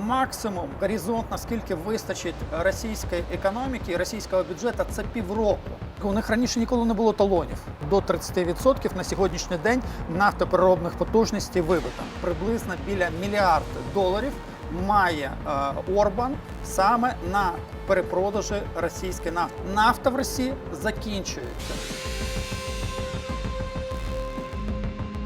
максимум горизонт, наскільки вистачить російської економіки і російського бюджету, це півроку. У них раніше ніколи не було талонів. До 30% на сьогоднішній день нафтопереробних потужностей вибито. Приблизно біля мільярда доларів має е, Орбан саме на перепродажі російської нафти. Нафта в Росії закінчується.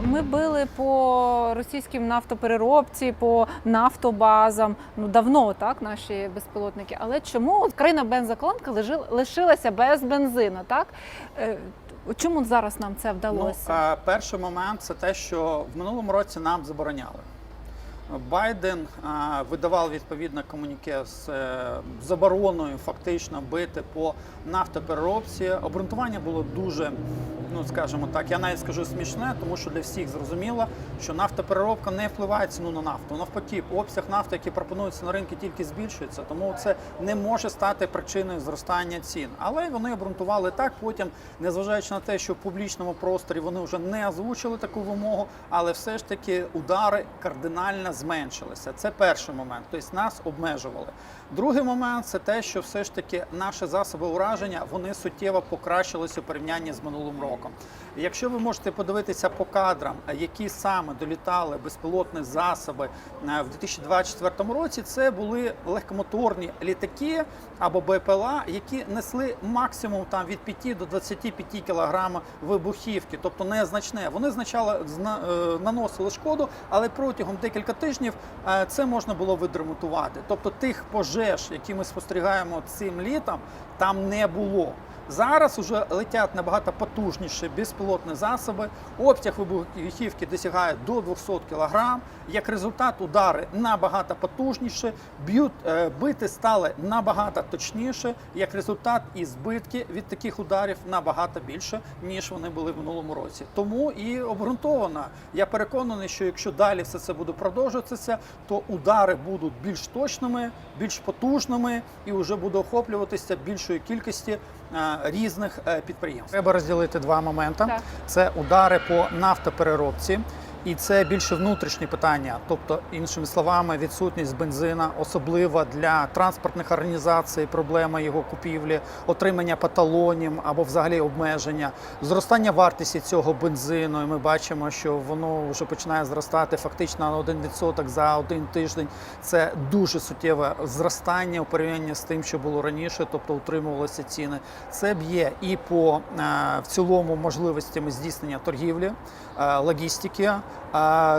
Ми били по російським нафтопереробці, по нафтобазам. Ну давно так наші безпілотники. Але чому країна бензоколонка лишилася без бензину? Так Е, чому зараз нам це вдалося? Ну, е, перший момент це те, що в минулому році нам забороняли. Байден е, видавав відповідне комуніке з е, забороною фактично бити по нафтопереробці. Обґрунтування було дуже, ну скажімо так, я навіть скажу смішне, тому що для всіх зрозуміло, що нафтопереробка не впливає ціну на нафту. Навпаки, обсяг нафти, який пропонується на ринку, тільки збільшується, тому це не може стати причиною зростання цін. Але вони обґрунтували так. Потім, незважаючи на те, що в публічному просторі вони вже не озвучили таку вимогу, але все ж таки удари кардинально зменшилися. Це перший момент. Тобто нас обмежували. Другий момент це те, що все ж таки наші засоби ураження вони суттєво покращилися у порівнянні з минулим роком. Якщо ви можете подивитися по кадрам, які саме долітали безпілотні засоби е, в 2024 році, це були легкомоторні літаки або БПЛА, які несли максимум там від 5 до 25 кг вибухівки, тобто незначне. Вони значало зна- е, наносили шкоду, але протягом декілька тижнів е, це можна було відремонтувати. Тобто тих пожеж, які ми спостерігаємо цим літом, там не було. Зараз уже летять набагато потужніші безпілотні засоби. Обсяг вибухівки досягає до 200 кг. Як результат, удари набагато потужніші, б'ють е, бити стали набагато точніше. Як результат, і збитки від таких ударів набагато більше, ніж вони були в минулому році. Тому і обґрунтовано. Я переконаний, що якщо далі все це буде продовжуватися, то удари будуть більш точними, більш потужними і вже буде охоплюватися більшої кількості різних е, підприємств. Треба розділити два моменти: Так. це удари по нафтопереробці. І це більше внутрішні питання, тобто, іншими словами, відсутність бензина, особливо для транспортних організацій, проблема його купівлі, отримання по талонів або взагалі обмеження, зростання вартості цього бензину. І ми бачимо, що воно вже починає зростати фактично на 1% за один тиждень. Це дуже суттєве зростання у порівнянні з тим, що було раніше, тобто утримувалися ціни. Це б'є і по е, в цілому можливостями здійснення торгівлі, е, логістики,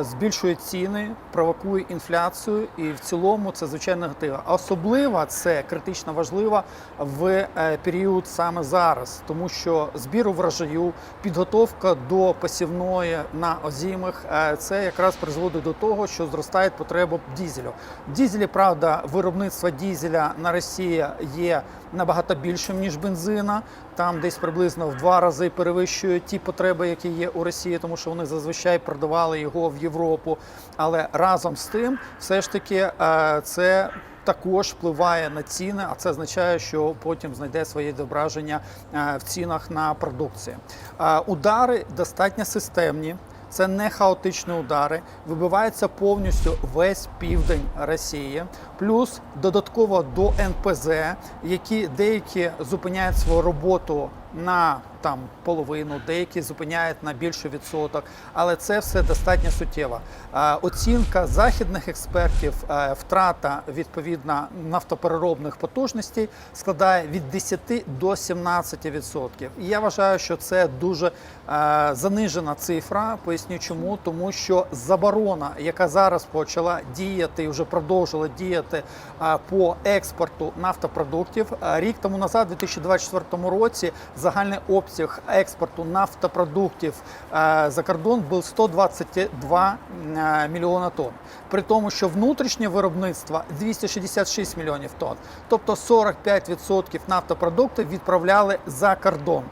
збільшує ціни, провокує інфляцію, і в цілому це звичайно негативно. Особливо це критично важливо в е, період саме зараз, тому що збір врожаю, підготовка до посівної на озимих, е, це якраз призводить до того, що зростає потреба дізелю. Дізелі, правда, виробництво дізеля на Росії є набагато більшим ніж бензина. Там десь приблизно в два рази перевищує ті потреби, які є у Росії, тому що вони зазвичай продавали його в Європу. Але разом з тим, все ж таки, е, це. Також впливає на ціни, а це означає, що потім знайде своє відображення е, в цінах на продукцію. Е, Удари достатньо системні. Це не хаотичні удари, вибивається повністю весь південь Росії, плюс додатково до НПЗ, які деякі зупиняють свою роботу на там половину, деякі зупиняють на більший відсоток, але це все достатньо суттєво. Оцінка західних експертів, е, втрата відповідно нафтопереробних потужностей складає від 10 до 17 відсотків. І я вважаю, що це дуже е, занижена цифра. Поясню чому, тому що заборона, яка зараз почала діяти і вже продовжила діяти е, по експорту нафтопродуктів, рік тому назад, у 2024 році, загальний обсяг експорту нафтопродуктів е, за кордон був 122 е, мільйона тонн. При тому, що внутрішнє виробництво 266 мільйонів тонн. Тобто 45% нафтопродуктів відправляли за кордон.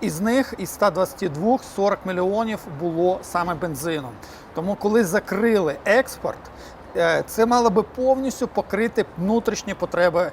Із них із 122 40 мільйонів було саме бензином. Тому, коли закрили експорт, е, це мало би повністю покрити внутрішні потреби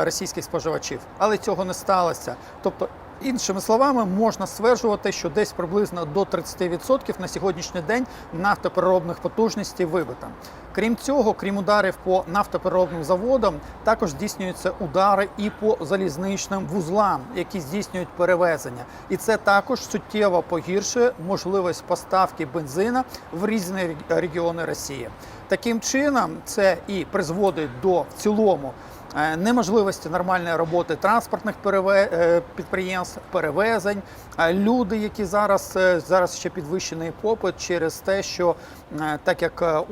російських споживачів, але цього не сталося. Тобто Іншими словами, можна стверджувати, що десь приблизно до 30% на сьогоднішній день нафтопереробних потужностей вибито. Крім цього, крім ударів по нафтопереробним заводам, також здійснюються удари і по залізничним вузлам, які здійснюють перевезення. І це також суттєво погіршує можливість поставки бензина в різні регіони Росії. Таким чином, це і призводить до в цілому неможливості нормальної роботи транспортних е, підприємств, перевезень. Е, Люди, які зараз е, зараз ще підвищений попит через те, що е, так як е,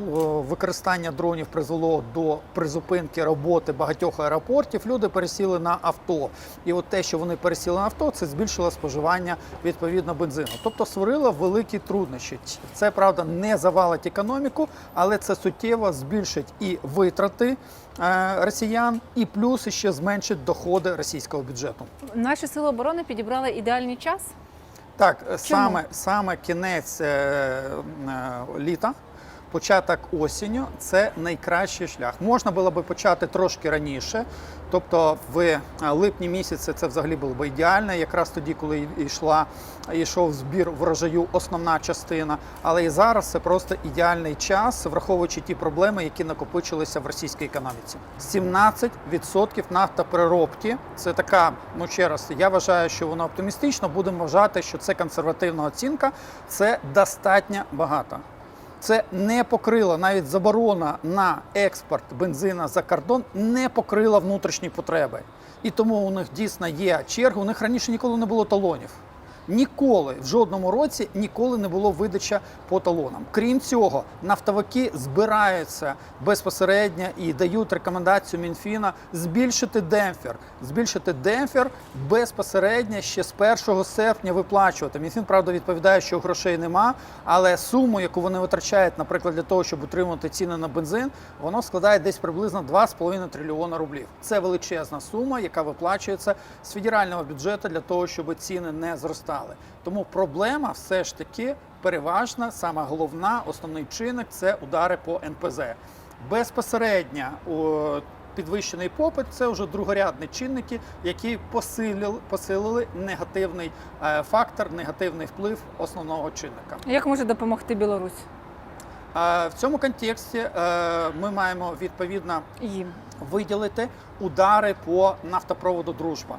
використання дронів призвело до призупинки роботи багатьох аеропортів, люди пересіли на авто. І от те, що вони пересіли на авто, це збільшило споживання відповідно бензину. Тобто створило великі труднощі. Це правда не завалить економіку, але це суттєво збільшить і витрати е, росіян, і плюс ще зменшить доходи російського бюджету. Наші сили оборони підібрали ідеальний час. Так, саме, саме кінець е, е, літа, початок осінню це найкращий шлях. Можна було би почати трошки раніше, тобто в е, липні місяці це взагалі було б ідеально, якраз тоді, коли йшла, йшов збір врожаю, основна частина. Але і зараз це просто ідеальний час, враховуючи ті проблеми, які накопичилися в російській економіці. 17% нафтопереробки це така, ну ще раз, я вважаю, що воно оптимістично. Будемо вважати, що це консервативна оцінка, це достатньо багато. Це не покрило навіть заборона на експорт бензина за кордон, не покрила внутрішні потреби. І тому у них дійсно є черги. У них раніше ніколи не було талонів. Ніколи в жодному році ніколи не було видача по талонам. Крім цього, нафтовики збираються безпосередньо і дають рекомендацію Мінфіна збільшити демпфер, збільшити демпфер безпосередньо ще з 1 серпня виплачувати. Мінфін правда відповідає, що грошей нема, але суму, яку вони витрачають, наприклад, для того, щоб утримувати ціни на бензин, воно складає десь приблизно 2,5 трильйона рублів. Це величезна сума, яка виплачується з федерального бюджету для того, щоб ціни не зростали. Тому проблема все ж таки переважна, сама головна, основний чинник це удари по НПЗ. Безпосередньо підвищений попит це вже другорядні чинники, які посилили, посилили негативний е, фактор, негативний вплив основного чинника. Як може допомогти Білорусь Е, В цьому контексті е, ми маємо відповідно їм? виділити удари по нафтопроводу Дружба.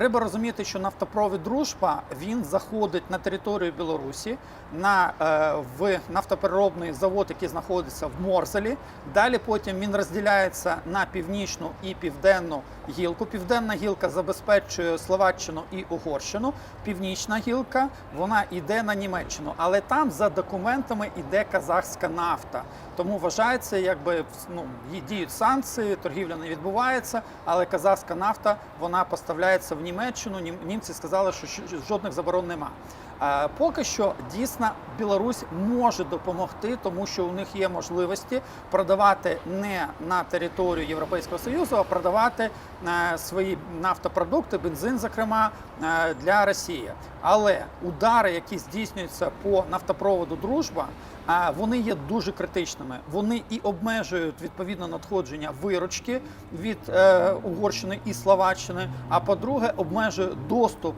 Треба розуміти, що нафтопровід Дружба він заходить на територію Білорусі на е, в нафтопереробний завод, який знаходиться в Морзелі. Далі потім він розділяється на північну і південну гілку. Південна гілка забезпечує Словаччину і Угорщину. Північна гілка вона йде на Німеччину, але там за документами йде казахська нафта. Тому вважається, якби ну діють санкції, торгівля не відбувається, але казахська нафта вона поставляється в Німеччину. Німці сказали, що жодних заборон нема. Е, Поки що дійсно Білорусь може допомогти, тому що у них є можливості продавати не на територію Європейського Союзу, а продавати е, свої нафтопродукти, бензин, зокрема е, для Росії. Але удари, які здійснюються по нафтопроводу Дружба, вони є дуже критичними. Вони і обмежують відповідно надходження виручки від Угорщини і Словаччини. А по-друге, обмежує доступ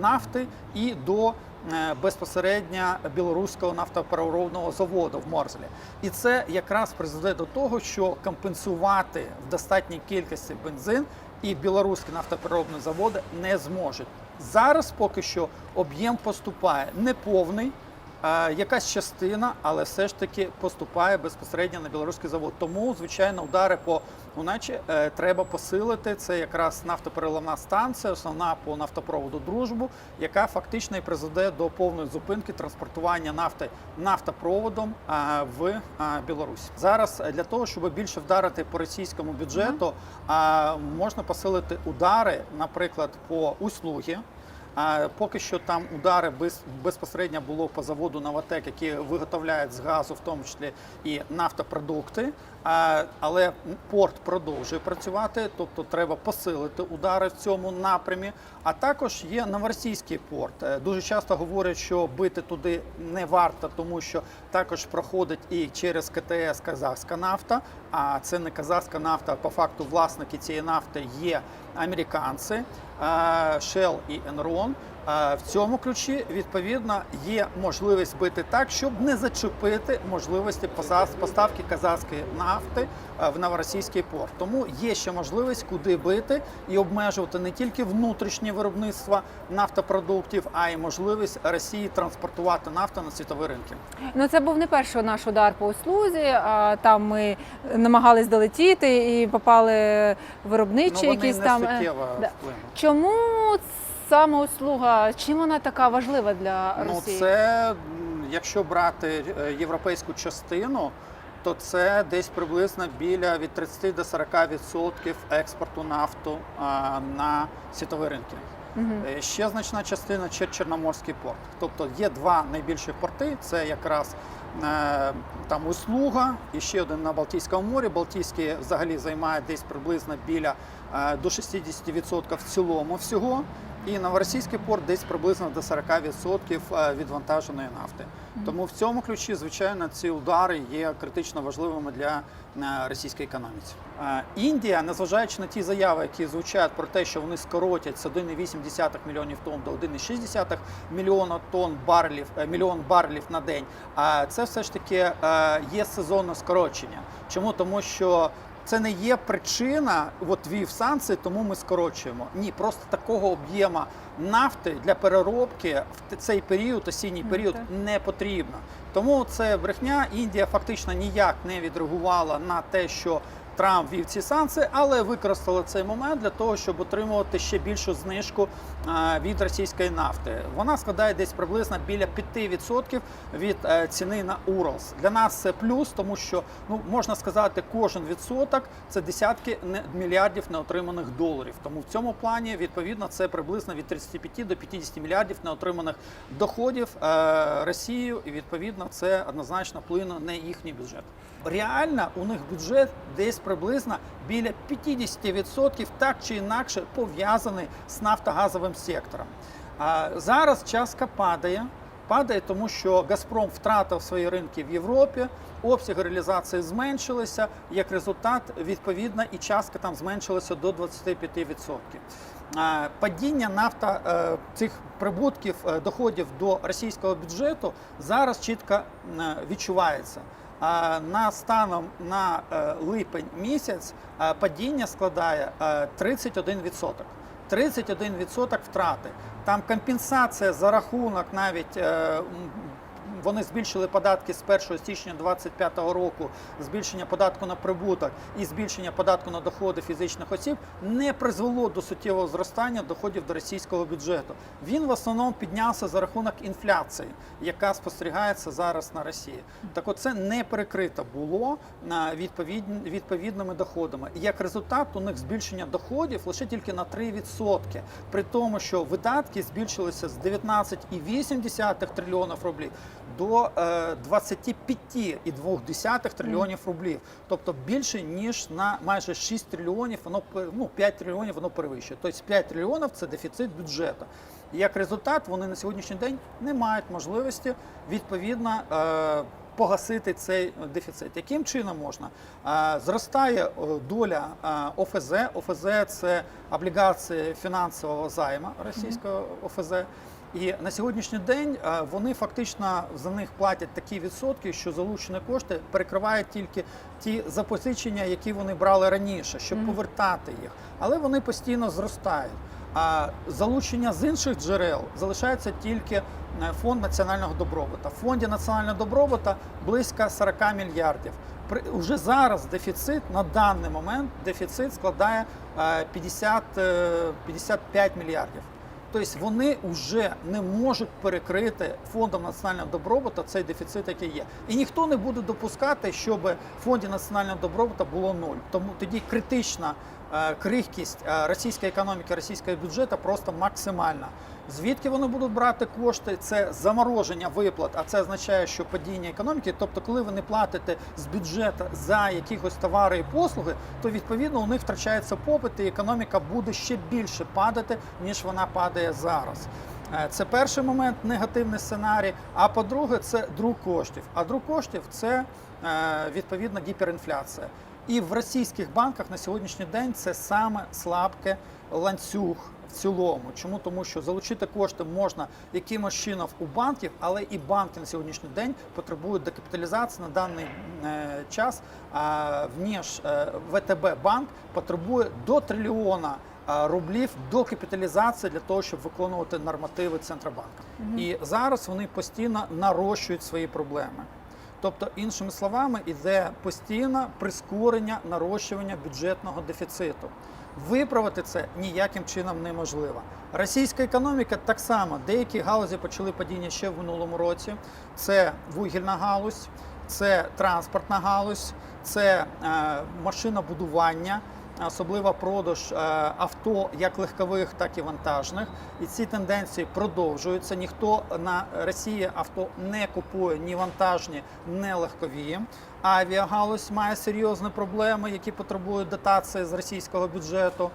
нафти і до безпосередньо білоруського нафтопереробного заводу в Морзелі. І це якраз призведе до того, що компенсувати в достатній кількості бензин і білоруські нафтопереробні заводи не зможуть. Зараз поки що об'єм поступає неповний. Е, Якась частина, але все ж таки поступає безпосередньо на білоруський завод. Тому, звичайно, удари по уначе е, треба посилити. Це якраз нафтопереливна станція, основна по нафтопроводу дружбу, яка фактично і призведе до повної зупинки транспортування нафти нафтопроводом е, в Білорусь. Зараз для того, щоб більше вдарити по російському бюджету, можна посилити удари, наприклад, по услуги. А поки що там удари без, безпосередньо було по заводу Новотек, які виготовляють з газу, в тому числі і нафтопродукти. А, але порт продовжує працювати, тобто треба посилити удари в цьому напрямі. А також є новоросійський порт. Е, Дуже часто говорять, що бити туди не варто, тому що також проходить і через КТС казахська нафта. А це не казахська нафта, а по факту власники цієї нафти є американці. е, Shell и Enron. В цьому ключі відповідно є можливість бити так, щоб не зачепити можливості поставки казахської нафти е, в новоросійський порт. Тому є ще можливість куди бити і обмежувати не тільки внутрішнє виробництво нафтопродуктів, а й можливість Росії транспортувати нафту на світові ринки. Ну це був не перший наш удар по услузі. А там ми намагались долетіти і попали виробничі ну, вони якісь не там. е, суттєво да. Чому саме услуга? Чим вона така важлива для Ну, це якщо брати е, європейську частину, то це десь приблизно біля від 30 до 40 відсотків експорту нафту на світові ринки. Е, Ще значна частина це Чорноморський порт. Тобто є два найбільші порти: це якраз е, там услуга і ще один на Балтійському морі. Балтійський взагалі займає десь приблизно біля до 60% в цілому всього. І новоросійський порт десь приблизно до 40% е, відвантаженої нафти. Тому в цьому ключі, звичайно, ці удари є критично важливими для е, російської економіці. Е, Індія, незважаючи на ті заяви, які звучать про те, що вони скоротять з 1,8 мільйонів тонн до 1,6 мільйона тонн барлів, мільйон барлів на день, а це все ж таки є сезонне скорочення. Чому? Тому що це не є причина, от вів санкції, тому ми скорочуємо. Ні, просто такого об'єму нафти для переробки в цей період, осінній Ну, період, не потрібно. Тому це брехня. Індія фактично ніяк не відреагувала на те, що Трамп ввів ці санкції, але використала цей момент для того, щоб отримувати ще більшу знижку від російської нафти. Вона складає десь приблизно біля 5% від е, ціни на Уралс. Для нас це плюс, тому що ну можна сказати, кожен відсоток це десятки мільярдів неотриманих доларів. Тому в цьому плані відповідно це приблизно від 35 до 50 мільярдів неотриманих доходів е, Росією, і відповідно це однозначно вплине на їхній бюджет. Реально у них бюджет десь приблизно біля 50% так чи інакше пов'язаний з нафтогазовим сектором. А зараз частка падає. Падає, тому що Газпром втратив свої ринки в Європі, обсяги реалізації зменшилися. Як результат, відповідно, і частка там зменшилася до 25%. А, Падіння нафта е, цих прибутків е, доходів до російського бюджету зараз чітко е, відчувається. На станом на е, липень місяць е, падіння складає е, 31%. 31% втрати. Там компенсація за рахунок навіть вони збільшили податки з 1 січня 2025 року, збільшення податку на прибуток і збільшення податку на доходи фізичних осіб не призвело до суттєвого зростання доходів до російського бюджету. Він в основному піднявся за рахунок інфляції, яка спостерігається зараз на Росії. Так от це не перекрито було на відповідні, відповідними доходами. І як результат у них збільшення доходів лише тільки на 3%, при тому, що видатки збільшилися з 19,8 трильйонів рублів до е, 25,2 трильйонів рублів. Тобто більше ніж на майже 6 трильйонів, воно ну, 5 трильйонів воно перевищує. Тобто 5 трильйонів це дефіцит бюджету. І як результат, вони на сьогоднішній день не мають можливості відповідно. Е, Погасити цей дефіцит. Яким чином можна? Е, Зростає е, доля е, ОФЗ. ОФЗ це облігації фінансового займу російського ОФЗ. І на сьогоднішній день е, вони фактично за них платять такі відсотки, що залучені кошти перекривають тільки ті запозичення, які вони брали раніше, щоб повертати їх. Але вони постійно зростають. А залучення з інших джерел залишається тільки е, фонд національного добробута. В фонді національного добробута близько 40 мільярдів. Уже зараз дефіцит на даний момент дефіцит складає е, 50, е, 55 мільярдів. Тобто вони вже не можуть перекрити фондом національного добробуту цей дефіцит, який є. І ніхто не буде допускати, щоб в фонді національного добробуту було нуль. Тому тоді критична е, крихкість е, російської економіки, російського бюджету просто максимальна. Звідки вони будуть брати кошти? Це замороження виплат, а це означає, що падіння економіки. Тобто, коли ви не платите з бюджету за якихось товари і послуги, то відповідно у них втрачається попит, і економіка буде ще більше падати, ніж вона падає зараз. Е, Це перший момент, негативний сценарій. А по-друге, це друк коштів. А друк коштів це е, відповідно гіперінфляція. І в російських банках на сьогоднішній день це саме слабке ланцюг в цілому. Чому? Тому що залучити кошти можна якимось чином у банків, але і банки на сьогоднішній день потребують декапіталізації на даний е, час. А вніж е, ВТБ банк потребує до трильйона е, рублів до капіталізації для того, щоб виконувати нормативи Центробанка. І зараз вони постійно нарощують свої проблеми. Тобто, іншими словами, іде постійне прискорення нарощування бюджетного дефіциту. Виправити це ніяким чином неможливо. Російська економіка так само деякі галузі почали падіння ще в минулому році. Це вугільна галузь, це транспортна галузь, це е, машинобудування, особливо продаж е, авто як легкових, так і вантажних. І ці тенденції продовжуються. Ніхто на Росії авто не купує ні вантажні, ні легкові. Авіагалузь має серйозні проблеми, які потребують дотації з російського бюджету.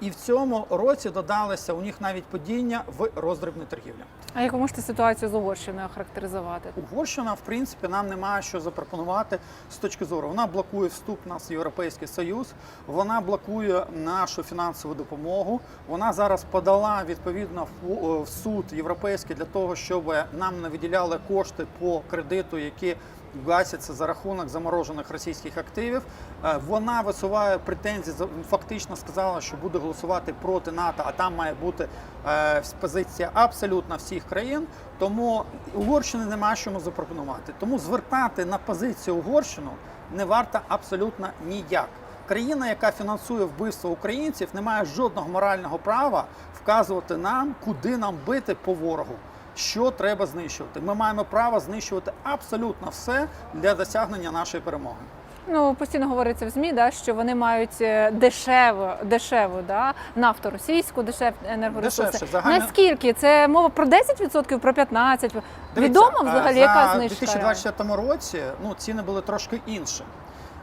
І в цьому році додалося у них навіть падіння в роздрібній торгівлі. А як ви можете ситуацію з Угорщиною характеризувати? Угорщина, в принципі, нам немає що запропонувати з точки зору. Вона блокує вступ нас в Європейський Союз, вона блокує нашу фінансову допомогу. Вона зараз подала відповідно в в суд європейський для того, щоб нам не виділяли кошти по кредиту, які гасяться за рахунок заморожених російських активів. Е, Вона висуває претензії, фактично сказала, що буде голосувати проти НАТО, а там має бути е, позиція абсолютно всіх країн. Тому Угорщини нема що йому запропонувати. Тому звертати на позицію Угорщину не варто абсолютно ніяк. Країна, яка фінансує вбивство українців, не має жодного морального права вказувати нам, куди нам бити по ворогу. Що треба знищувати? Ми маємо право знищувати абсолютно все для досягнення нашої перемоги. Ну постійно говориться в змі, да, що вони мають е, дешеву, дешеву да, нафту російську, дешев енергоресурси. Дешевше. Загальне- Наскільки це мова про 10%, про 15%? Відомо взагалі, яка знижка? 2024 році ну, ціни були трошки інші.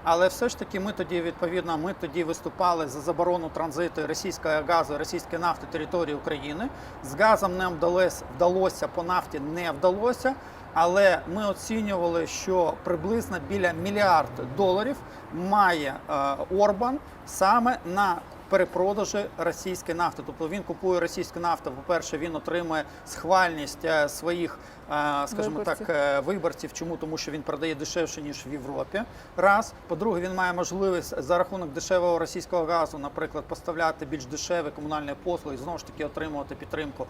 Але все ж таки, ми тоді відповідно ми тоді виступали за заборону транзиту російського газу, російської нафти території України. З газом нам вдалося, вдалося по нафті не вдалося. Але ми оцінювали, що приблизно біля мільярд доларів має е, Орбан саме на перепродажі російської нафти. Тобто він купує російську нафту. По-перше, він отримує схвальність е, своїх, е, скажімо Виборців. так, е, виборців. Чому? Тому що він продає дешевше ніж в Європі. Раз. По-друге, він має можливість за рахунок дешевого російського газу, наприклад, поставляти більш дешеві комунальні послуги, і знову ж таки отримувати підтримку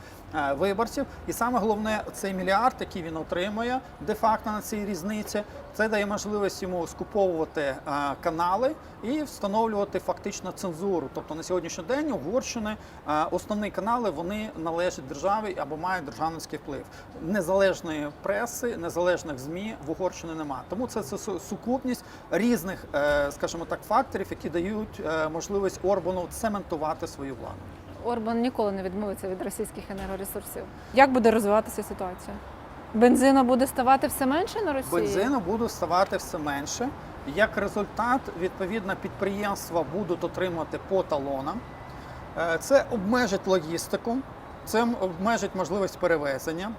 виборців. І саме головне, цей мільярд, який він отримує де-факто на цій різниці, це дає можливість йому скуповувати е, канали і встановлювати фактично цензуру. Тобто на сьогоднішній день Угорщини е, основні канали вони належать державі або мають державницький вплив. Незалежної преси, незалежних змі в Угорщині немає. Тому це, сукупність різних, е, скажімо так, факторів, які дають можливість Орбану цементувати свою владу. Орбан ніколи не відмовиться від російських енергоресурсів. Як буде розвиватися ситуація? Бензину буде ставати все менше на Росії? Бензину буде ставати все менше. Як результат, відповідно, підприємства будуть отримувати по талонам. Е, Це обмежить логістику, це обмежить можливість перевезення.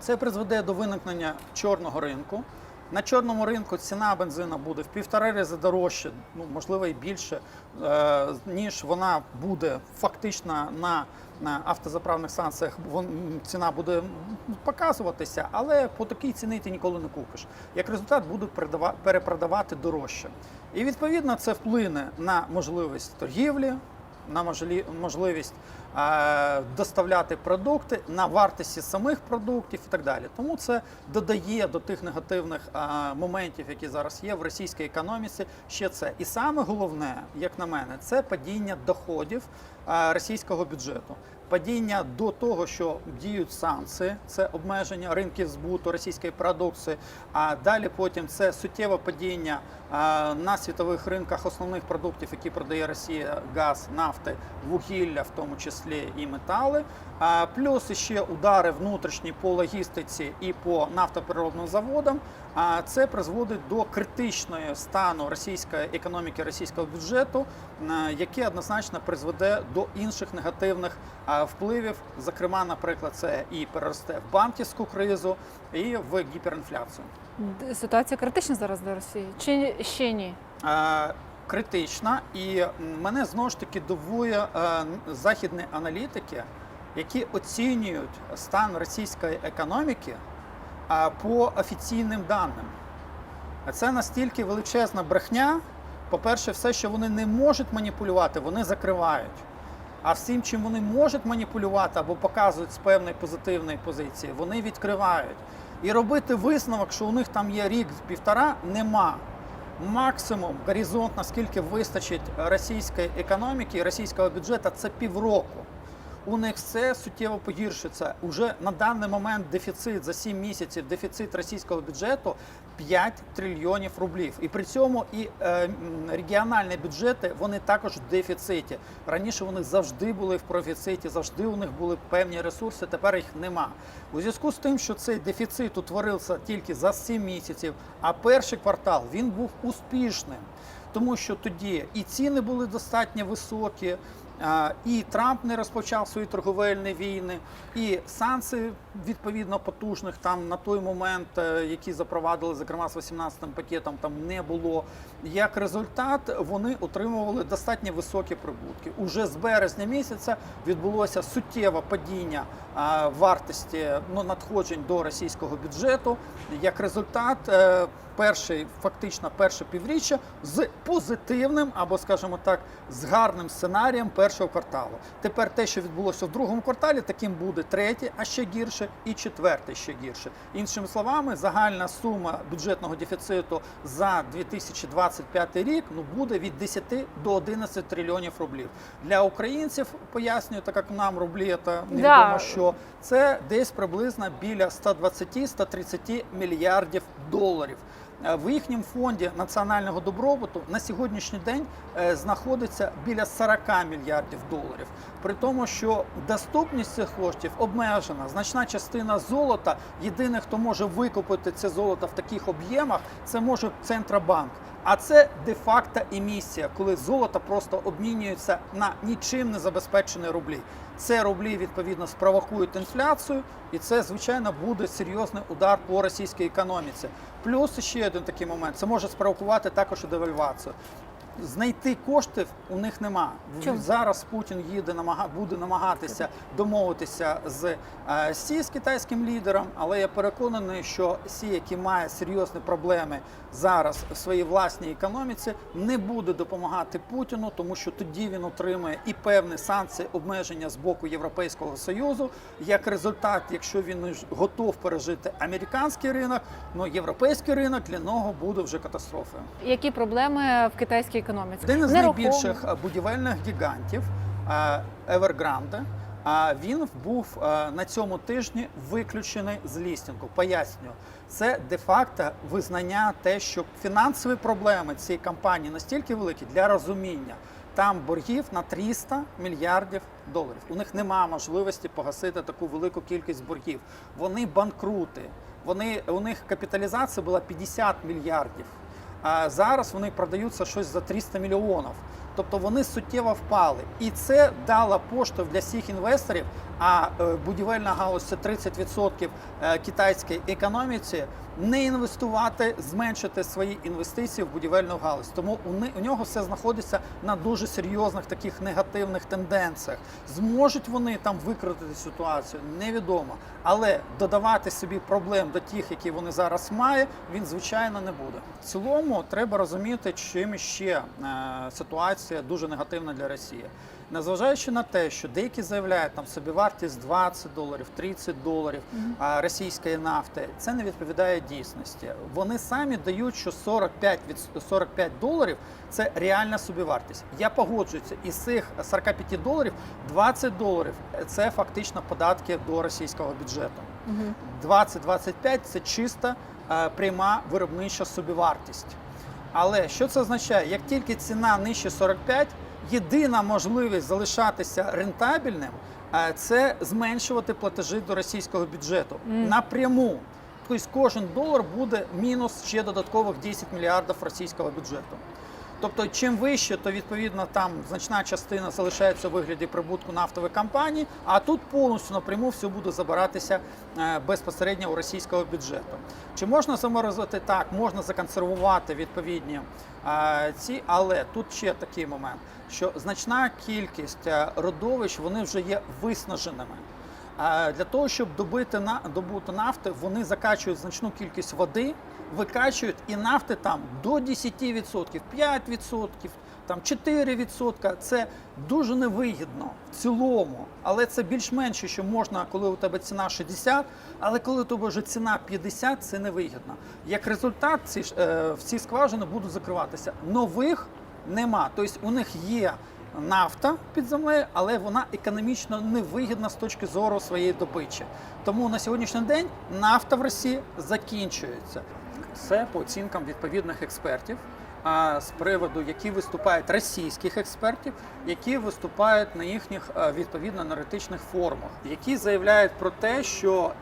Це призведе до виникнення чорного ринку. На чорному ринку ціна бензину буде в півтора рази дорожче, ну можливо і більше, е, ніж вона буде фактично на, автозаправних станціях. Вон, ціна буде показуватися, але по такій ціні ти ніколи не купиш. Як результат, будуть перепродавати дорожче. І відповідно це вплине на можливість торгівлі, на можливість е, доставляти продукти, на вартості самих продуктів і так далі. Тому це додає до тих негативних е, моментів, які зараз є в російській економіці. Ще це. І саме головне, як на мене, це падіння доходів е, російського бюджету. Падіння до того, що діють санкції, це обмеження ринків збуту російської продукції. А далі потім це суттєве падіння на світових ринках основних продуктів, які продає Росія: газ, нафти, вугілля, в тому числі і метали. Плюс ще удари внутрішні по логістиці і по нафтопереробним заводам. А це призводить до критичної стану російської економіки, російського бюджету, яке однозначно призведе до інших негативних впливів. Зокрема, наприклад, це і переросте в банківську кризу, і в гіперінфляцію. Ситуація критична зараз для Росії? Чи ще ні? критична, і мене знову ж таки дивує західні аналітики, які оцінюють стан російської економіки по офіційним даним. А це настільки величезна брехня. По-перше, все, що вони не можуть маніпулювати, вони закривають. А всім, чим вони можуть маніпулювати або показують з певної позитивної позиції, вони відкривають. І робити висновок, що у них там є рік-півтора, нема. Максимум горизонт, наскільки вистачить російської економіки і російського бюджету, це півроку. У них все суттєво погіршиться. Уже на даний момент дефіцит за 7 місяців, дефіцит російського бюджету 5 трильйонів рублів. І при цьому і е, регіональні бюджети вони також в дефіциті. Раніше вони завжди були в профіциті, завжди у них були певні ресурси. Тепер їх нема. У зв'язку з тим, що цей дефіцит утворився тільки за 7 місяців, а перший квартал він був успішним. Тому що тоді і ціни були достатньо високі, і Трамп не розпочав свої торговельні війни, і санкції відповідно потужних там на той момент, е, які запровадили, зокрема з 18-м пакетом, там не було. Як результат, вони отримували достатньо високі прибутки. Уже з березня місяця відбулося суттєве падіння вартості ну, надходжень до російського бюджету. Як результат, е, перший фактично перше півріччя з позитивним або, скажімо так, з гарним сценарієм першого кварталу. Тепер те, що відбулося в другому кварталі, таким буде третій, а ще гірше, і четвертий ще гірше. Іншими словами, загальна сума бюджетного дефіциту за 2025 рік ну буде від 10 до 11 трильйонів рублів. Для українців пояснюю, так як нам рублі це невідомо Да. що це десь приблизно біля 120-130 мільярдів доларів. Е, В їхньому фонді національного добробуту на сьогоднішній день е, знаходиться біля 40 мільярдів доларів. При тому, що доступність цих коштів обмежена. Значна частина золота. Єдине, хто може викупити це золото в таких об'ємах, це може Центробанк. А це де-факто емісія, коли золото просто обмінюється на нічим не забезпечені рублі. Це рублі відповідно спровокують інфляцію, і це звичайно буде серйозний удар по російській економіці. Плюс ще один такий момент: це може спровокувати також девальвацію. Знайти коштів у них нема. Чому? Зараз Путін їде намага буде намагатися домовитися з е, Сі з китайським лідером, але я переконаний, що Сі, який має серйозні проблеми зараз в своїй власній економіці, не буде допомагати Путіну, тому що тоді він отримає і певні санкції обмеження з боку Європейського союзу. Як результат, якщо він готов пережити американський ринок, ну європейський ринок для нього буде вже катастрофою. Які проблеми в китайській економіці? Один із найбільших е, будівельних гігантів е, Evergrande, а він був е, на цьому тижні виключений з лістингу. Пояснюю, це де-факто визнання те, що фінансові проблеми цієї компанії настільки великі для розуміння. Там боргів на 300 мільярдів доларів. У них немає можливості погасити таку велику кількість боргів. Вони банкрути. Вони у них капіталізація була 50 мільярдів. А зараз вони продаються щось за 300 мільйонів. Тобто вони суттєво впали. І це дало поштовх для всіх інвесторів. А е, будівельна галузь це 30% е, китайської економіці. Не інвестувати, зменшити свої інвестиції в будівельну галузь. Тому у нього все знаходиться на дуже серйозних таких негативних тенденціях. Зможуть вони там викрутити ситуацію, невідомо. Але додавати собі проблем до тих, які вони зараз мають, він звичайно не буде. В цілому треба розуміти, чим ще е, ситуація дуже негативна для Росії. Незважаючи на те, що деякі заявляють там собівартість 20 доларів, 30 доларів а, російської нафти, це не відповідає дійсності. Вони самі дають, що 45 від 45 доларів це реальна собівартість. Я погоджуюся, із цих 45 доларів 20 доларів це фактично податки до російського бюджету. Мгм. 20-25 це чиста е, пряма виробнича собівартість. Але що це означає? Як тільки ціна нижче 45, єдина можливість залишатися рентабельним е, це зменшувати платежі до російського бюджету mm. напряму. Тобто кожен долар буде мінус ще додаткових 10 мільярдів російського бюджету. Тобто, чим вище, то відповідно там значна частина залишається у вигляді прибутку нафтових компаній, а тут повністю напряму все буде забиратися е, безпосередньо у російського бюджету. Чи можна заморозити так, можна законсервувати відповідні е, ці, але тут ще такий момент, що значна кількість е, родовищ вони вже є виснаженими. Для того, щоб добити на добути нафти, вони закачують значну кількість води, викачують і нафти там до 10%, 5%, там 4%. Це дуже невигідно в цілому, але це більш-менше, що можна, коли у тебе ціна 60, але коли у тебе вже ціна 50, це невигідно. Як результат, ці е, всі скважини будуть закриватися. Нових нема. Тобто у них є нафта під землею, але вона економічно невигідна з точки зору своєї добичі. Тому на сьогоднішній день нафта в Росії закінчується. Це по оцінкам відповідних експертів. А з приводу, які виступають російських експертів, які виступають на їхніх е, відповідно аналітичних форумах, які заявляють про те, що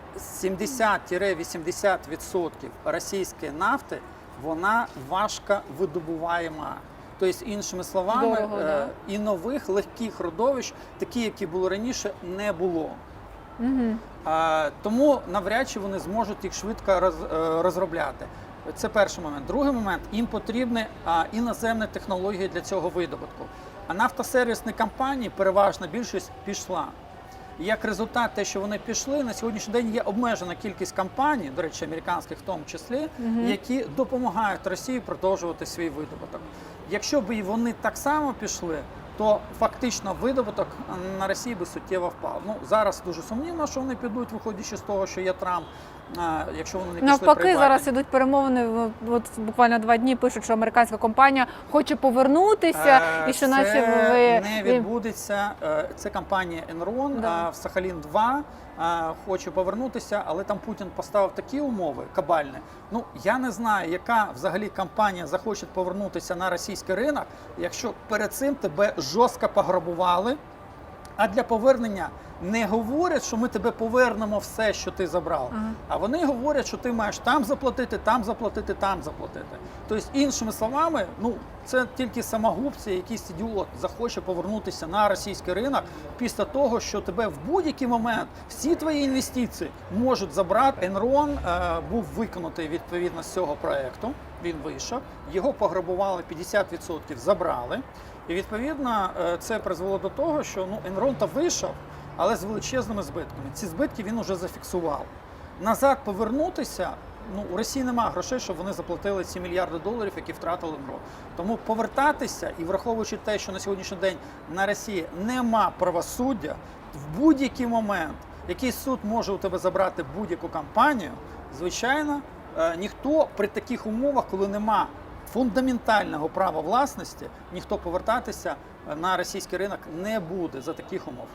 70-80% російської нафти вона важко видобуваєма. Тобто, іншими словами, Дорого, е, да. і нових легких родовищ, такі, які були раніше, не було. Угу. А, тому навряд чи вони зможуть їх швидко роз, е, розробляти. Це перший момент. Другий момент їм потрібні а, іноземні технології для цього видобутку. А нафтосервісні компанії, переважна більшість, пішла. І як результат, те, що вони пішли, на сьогоднішній день є обмежена кількість компаній, до речі, американських в тому числі, які допомагають Росії продовжувати свій видобуток. Якщо б і вони так само пішли, то фактично видобуток на Росії би суттєво впав. Ну зараз дуже сумнівно, що вони підуть, виходячи з того, що є Трамп. Якщо вони не пішли Навпаки, при зараз ідуть перемовини. От буквально два дні пишуть, що американська компанія хоче повернутися, Е, і що це наче ви не відбудеться. Е, Це компанія Enron, Да. в Сахалін 2 а, хоче повернутися, але там Путін поставив такі умови кабальні. Ну я не знаю, яка взагалі компанія захоче повернутися на російський ринок, якщо перед цим тебе жорстко пограбували. А для повернення не говорять, що ми тебе повернемо все, що ти забрав. Ага. А вони говорять, що ти маєш там заплатити, там заплатити, там заплатити. Тобто, іншими словами, ну це тільки самогубці, якийсь ідіот захоче повернутися на російський ринок після того, що тебе в будь-який момент всі твої інвестиції можуть забрати. Енрон е, був виконутий відповідно з цього проекту. Він вийшов, його пограбували 50% забрали. І відповідно е, це призвело до того, що ну Енрон то вийшов, але з величезними збитками. Ці збитки він уже зафіксував. Назад повернутися. Ну, у Росії немає грошей, щоб вони заплатили ці мільярди доларів, які втратили МРО. Тому повертатися і враховуючи те, що на сьогоднішній день на Росії нема правосуддя, в будь-який момент який суд може у тебе забрати будь-яку компанію, звичайно, е, ніхто при таких умовах, коли нема фундаментального права власності, ніхто повертатися е, на російський ринок не буде за таких умов.